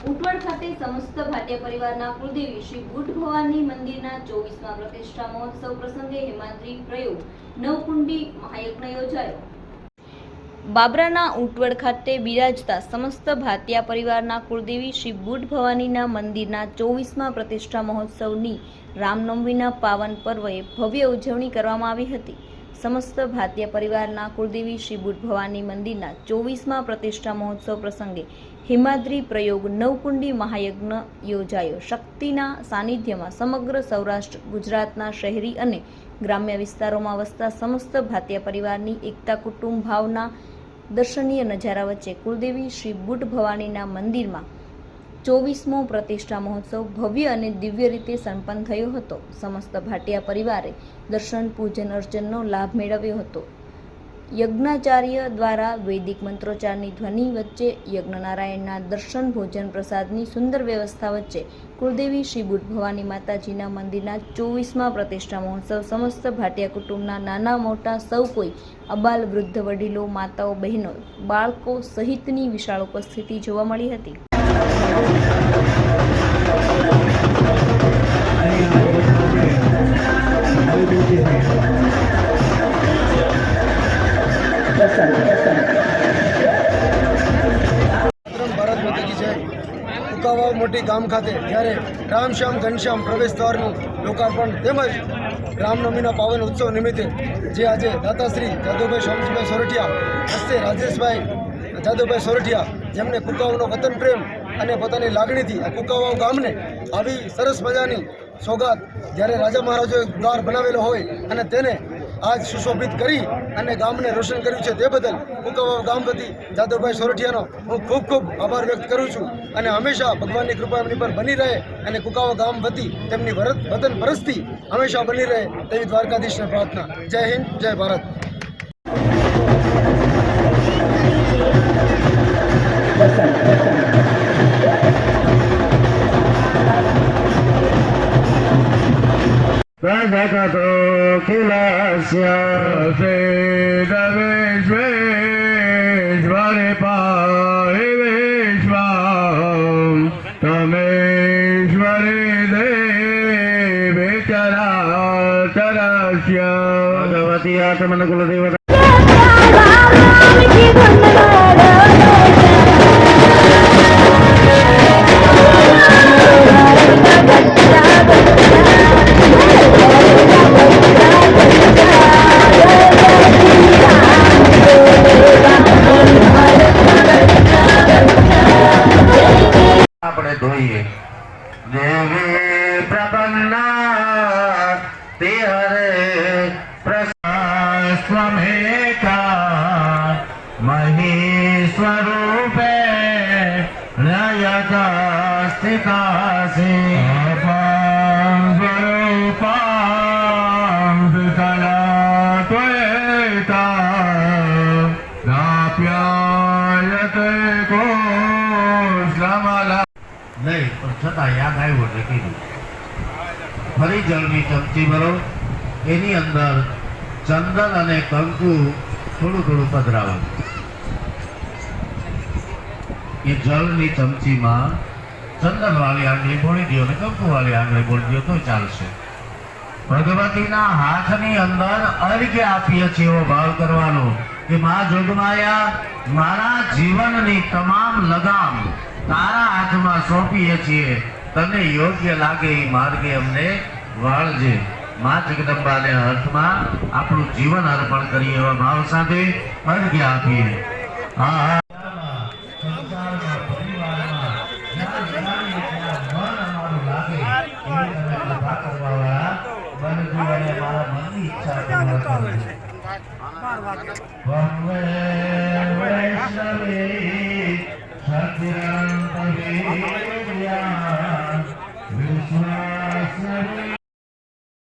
ઉટવડ ખાતે સમસ્ત ભાટિયા પરિવારના કુળદેવી શ્રી બુટ ભવાની મંદિરના ચોવીસમા પ્રતિષ્ઠા મહોત્સવ પ્રસંગે હેમાંત્રી પ્રયોગ નવકુંડી મહાયજ્ઞ યોજાયો. બાબરાના ઉટવડ ખાતે બિરાજતા સમસ્ત ભાતિયા પરિવારના કુળદેવી શ્રી બુટ ભવાનીના મંદિરના ચોવીસમાં પ્રતિષ્ઠા મહોત્સવની રામનવમીના પાવન પર્વે ભવ્ય ઉજવણી કરવામાં આવી હતી. સમસ્ત ભારતીય પરિવારના કુળદેવી શ્રી બુટ ભવાની મંદિરના ચોવીસમાં પ્રતિષ્ઠા મહોત્સવ પ્રસંગે હિમાદ્રી પ્રયોગ નવકુંડી મહાયજ્ઞ યોજાયો. શક્તિના સાનિધ્યમાં સમગ્ર સૌરાષ્ટ્ર, ગુજરાતના શહેરી અને ગ્રામ્ય વિસ્તારોમાં વસતા સમસ્ત ભારતીય પરિવારની એકતા કુટુંબ ભાવના દર્શનીય નજારા વચ્ચે કુલદેવી શ્રી બુટ ભવાનીના મંદિરમાં ચોવીસમો પ્રતિષ્ઠા મહોત્સવ ભવ્ય અને દિવ્ય રીતે સંપન્ન થયો હતો. સમસ્ત ભાટિયા પરિવારે દર્શન, પૂજન, અર્ચનનો લાભ મેળવ્યો હતો. યજ્ઞાચાર્ય દ્વારા વૈદિક મંત્રોચ્ચારની ધ્વનિ વચ્ચે યજ્ઞનારાયણના દર્શન, ભોજન પ્રસાદની સુંદર વ્યવસ્થા વચ્ચે કુળદેવી શ્રી બુટ ભવાની માતાજીના મંદિરના ચોવીસમા પ્રતિષ્ઠા મહોત્સવ સમસ્ત ભાટિયા કુટુંબના નાના મોટા સૌ કોઈ અબાલ વૃદ્ધ વડીલો, માતાઓ, બહેનો, બાળકો સહિતની વિશાળ ઉપસ્થિતિ જોવા મળી હતી. મોટી ગામ ખાતે જ્યારે રામશ્યામ ઘનશ્યામ પ્રવેશ દ્વારનું લોકાર્પણ તેમજ રામનવમીના પાવન ઉત્સવ નિમિત્તે જે આજે દાતાશ્રી જાદવભાઈ શ્યામજીભાઈ સોરઠિયા, હસ્તે રાજેશભાઈ જાદવભાઈ સોરઠિયા જેમને કુકાવાવનો વતન પ્રેમ અને પોતાની લાગણીથી આ કુકાવાવ ગામને આવી સરસ મજાની સોગાત જ્યારે રાજા મહારાજોએ દ્વાર બનાવેલો હોય અને તેને આજ સુશોભિત કરી અને ગામને રોશન કર્યું છે તે બદલ કુકાવાવ ગામ વતી જાદવભાઈ સોરઠિયાનો હું ખૂબ ખૂબ આભાર વ્યક્ત કરું છું અને હંમેશા ભગવાનની કૃપા એમની પર બની રહે અને કુકાવા ગામ વતી તેમની વરત વતન પરસ્તી હંમેશા બની રહે તેવી દ્વારકાધીશને પ્રાર્થના. જય હિન્દ, જય ભારત. فسكت كلاسيا في دمش بيش باري باري بيش بام تمش باري دي بكرا تراسيا ભગવતી આત્મન કુલ દેવતા होइए देवी प्रपन्ना तिहरे प्रसमेका महीस्वरूपे नयता स्थितासि त्वयता दाप्यायते પણ છતાં યાદ આવ્યું એટલે કીધું. ફરી જળની ચમચી ભરો, એની અંદર ચંદન અને કંકુ થોડું થોડું પધરાવો. એ જળની ચમચીમાં ચંદન વાળી આંગળી બોળી દો અને કંકુ વાળી આંગળી બોળી દો તો ચાલશે. ભગવતીના હાથની અંદર અર્ઘ્ય આપીએ છીએ એવો ભાવ કરવાનો કે મા જોગમાયા મારા જીવનની તમામ લગામ તારા હાથમાં સોંપીએ છીએ. તને યોગ્ય લાગે એ માર્ગે અમને વાળજે. મા જગદંબાને અર્થમાં આપણું જીવન અર્પણ કરીએ એવા ભાવ સાથે અર્ઘ્ય આપીએ. હા વૈષ્ણવે સદરા Amen.